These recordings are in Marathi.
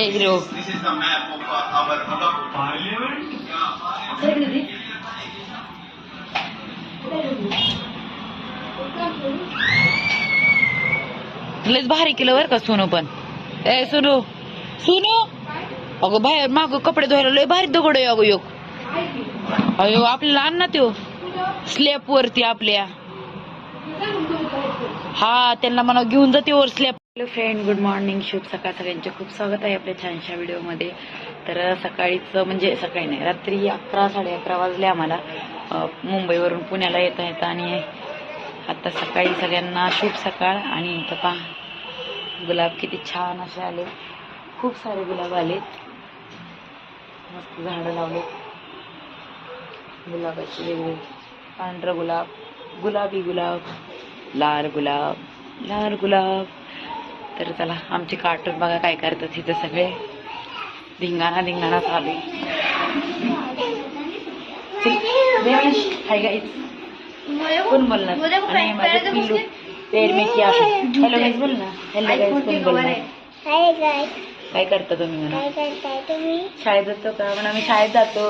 Madhapur. पार्लियामेंट लयच भारी केलं बरं का सोनू पण. ए सोनू. सोनू? अगं बाहेर माग कपडे धुवायला लय भारी दगड आहे अगं योग. अयो आपल्याला आण ना त्यो. स्लॅप वरती आपल्या. हा त्यांना मला घेऊन जाते वर slap hello friend good morning. शुभ सकाळ. सगळ्यांचे खूप स्वागत आहे आपल्या छानशा व्हिडिओमध्ये. तर सकाळीच म्हणजे सकाळी नाही रात्री अकरा साडे अकरा वाजले आम्हाला. मुंबईवरून पुण्याला येता येतं आणि आता सकाळी सगळ्यांना शुभ सकाळ. आणि इथं पहा गुलाब किती छान असे आले. खूप सारे गुलाब आले मस्त झाडं लावले गुलाबाचे वेगळे पांढरं गुलाब गुलाबी गुलाब लाल गुलाब लाल गुलाब. तर चला आमचे कार्टून बघा काय करतात तिथे सगळे. धिंगाणा धिंगाणा चालू हाय गाईज कोण बोलणार? आणि माझे पिल्लू पेर में क्या हॅलो गाईज बोल ना. हॅलो गाईज कोण बोलणार? काय करता तुम्ही म्हणा? काय करताय तुम्ही? शाळेत जातो का? म्हणा मी शाळेत जातो.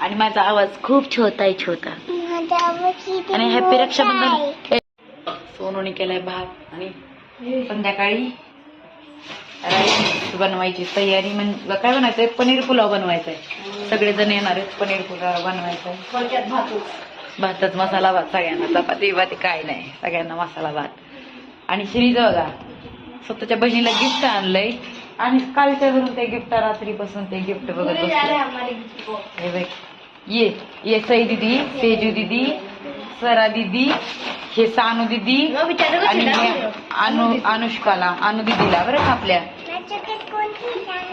आणि माझा आवाज खूप छोटा आहे छोटा. माझा आवाज किती आणि हॅपी रक्षाबंधन. सोनूने केलाय भात आणि संध्याकाळी. राईस बनवायची तयारी म्हणजे काय बनवायचंय? पनीर पुलाव बनवायचा आहे सगळेजण येणार आहेत पनीर पुलाव बनवायचा आहे भातच. मसाला भात सगळ्यांना. चपाती बिपाती काय नाही. सगळ्यांना मसाला भात. आणि श्रीचं बघा. स्वतःच्या बहिणीला गिफ्ट आणलंय. आणि कालच्या घरून ते गिफ्ट रात्रीपासून ते गिफ्ट बघत बसले. हे ये. ये सई दिदी सेजू दिदी सरा दिदी हे सानू दिदी आणि हे अनु अनुष्काला अनु दिदीला बरं का आपल्या?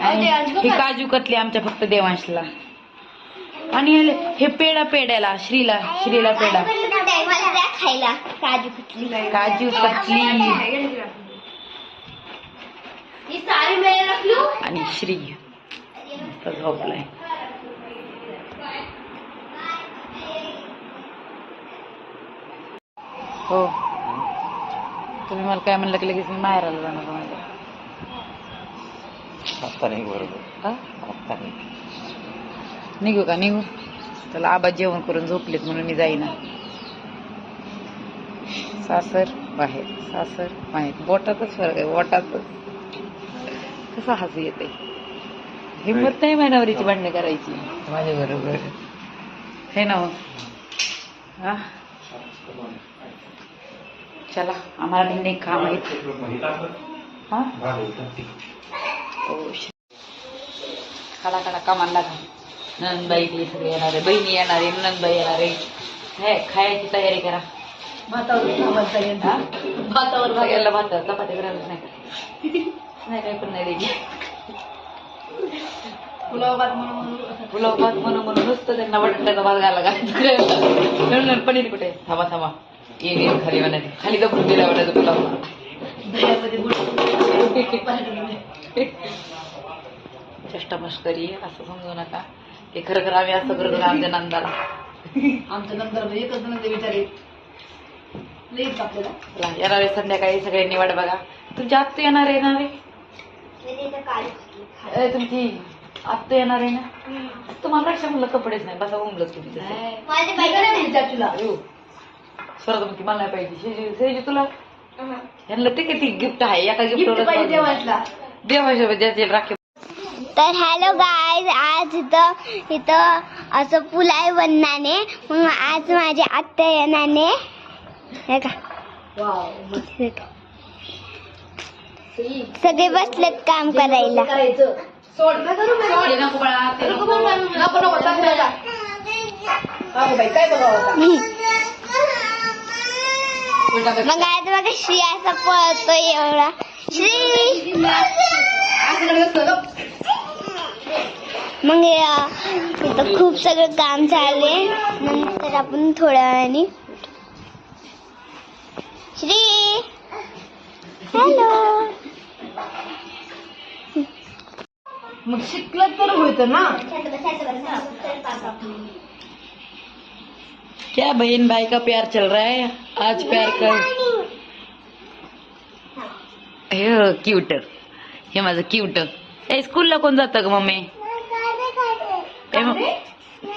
आणि हे काजू कतली आमच्या फक्त देवांशला. आणि हे- हे पेडा पेड्याला श्रीला श्रीला पेडा खायला काजू कुठली काजू कतली. ही आणि श्री. झोपलाय. हो. तुम्ही मला काय म्हणलं की लगेच मी माहेराला जाणार माझ्या आता नाही बरोबर. हा? आता नाही. निघू का निघू? त्याला आबा जेवण करून झोपलेत म्हणून मी जाईना. सासर बाहेर सासर बाहेर. बोटातच फरक आहे बोटातच. कसं हसू येते हिंमत नाही महिनावरीची भांडणं करायची. माझ्या बरोबर. हे ना हो. चला आम्हाला पण नाही काम आहेत हा? हो श- खाला खाला कामाला लागा नंदबाई सगळे येणार आहे बहिणी येणार आहे नंदबाई येणार. आहे हे खायची तयारी करा. हा? सगळ्याला भात चपाती करायला नाही नाही काही पण नाही द्यायची पुलाव भात म्हणून म्हणून नुसतं त्यांना बटाट्याचा भात घाला घालायचं पनीर कुठे? आहे? थांबा थांबा. ये ये खाली म्हणायचं खाली दबून दिला म्हणायचं पुलाव चेष्टा मस्करी असं समजू नका. ते खरं खरं आम्ही असं करतो आमच्या नंदाला. आमच्या नंतर एकच नंतर विचारे. येणार आहे संध्याकाळी सगळ्यांनी वाट बघा. तुमची आत्तू येणार आहे ना रे ए, तुमची. आत्तू येणार आहे ना? तुम्हाला रक्षाबंधनला कपडेच नाही. बसा उमलत तुम्ही. माझ्या तुला. अयो. स्वरात म्हणते मला नाही पाहिजे. शेजू शेजू तुला. यांना ते किती गिफ्ट आहे. एका गिफ्ट देवाच्या ज्याचे राखी. तर हॅलो गायज आज इथं इथं असं पुलाय बनणाने मग आज माझे आत्या येणाने हे का? सगळे बसलेत काम करायला. सोड. नको बाळा, ते नको. नको. नको. अगं बाई? काय? मग आज बघा श्री असा पळतोय एवढा. श्री. मग इथं खूप सगळं काम चाललंय नंतर आपण थोड्या वेळाने श्री! हॅलो! मग शिकलं तर होतं ना. क्या बहन भाई का प्यार चल रहा है? आज प्यार कर। हे क्यूटर हे माझं क्यूट ए स्कूलला कोण जातं ग मम्मी?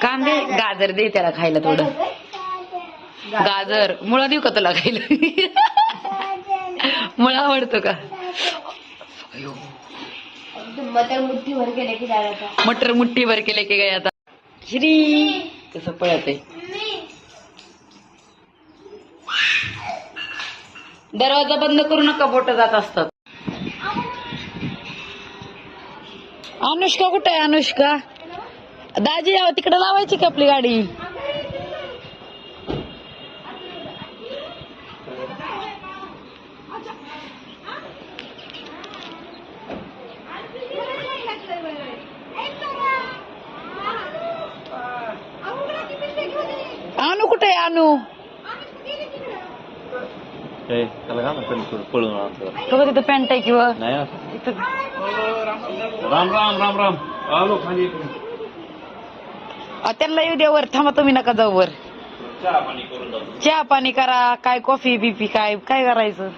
कांदे? गाजर दे त्याला खायला थोडं. गाजर. मुळा देऊ का तुला खायला? मुळा आवडतो का? मटर मुठ्ठीवर गेले की जायचा मटर मुठ्ठी भर केले की काय आता? श्री कसं पळत. दरवाजा बंद करू नका बोट जात असतात. अनुष्का कुठे आहे अनुष्का? दाजी यावं तिकडे लावायची का आपली गाडी? अनु ए, त्याला का ना पण पळून आणतो बघा तिथं पॅन्ट आहे किंवा नाही ना इथं राम राम राम राम आलो खाली इकडे. अ, त्यांना येऊ द्या वर थांबा तुम्ही नका जाऊ वर चहा पाणी करून जातो चहा पाणी करा काय कॉफी बिपी काय काय करायचं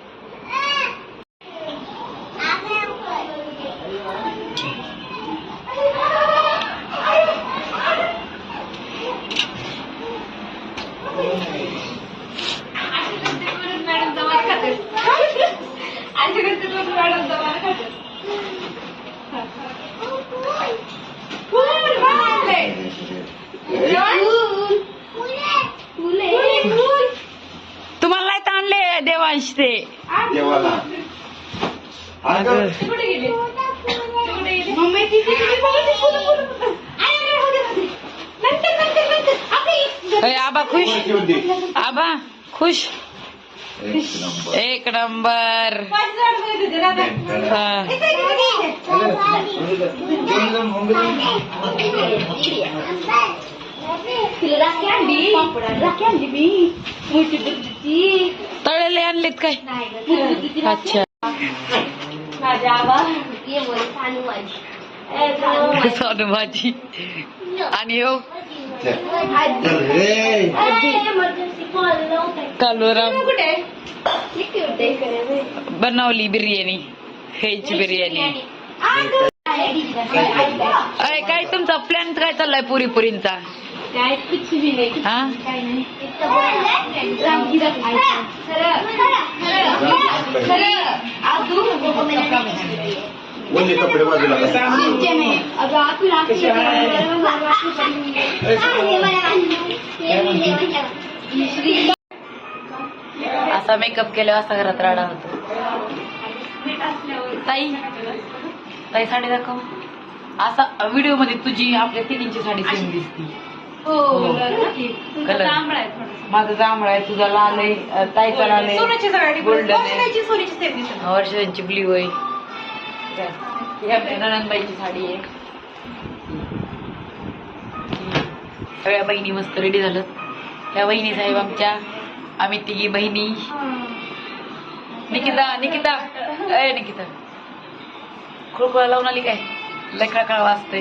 देवाला अगं, अय, आबा खुश आबा खुश एक नंबर हा. तळलेले आणलेत काय? अच्छा. सानू भाजी आणि हो? कालूराम बनवली बिर्याणी. व्हेज बिर्याणी. अय काय तुमचा प्लॅन काय चाललाय पुरी पुरींचा काय कुछ भी नाही हा? काय नाही. रामगिरा ओले कपडे बाजूला असा मेकअप केल्यावर असा घरात राडा होतो. ताई ताई साडी दाखव. असा व्हिडिओमध्ये तुझी आपल्या तिघींची साडी सेम दिसती. हो. कलर. माझा जांभळा आहे तुझा लाल आहे ताईचा लाल आहे गोल्डन आहे. वर्षांची ब्ल्यू आहे. ही आपल्या ननंदबाईची साडी आहे. सगळ्या बहिणी मस्त रेडी झालं. त्या बहिणी साहेब आमच्या. आम्ही तिघी बहिणी. निकिता निकिता. अय निकिता. खुळखुळा लावून आली काय? लय खळखळ वाजते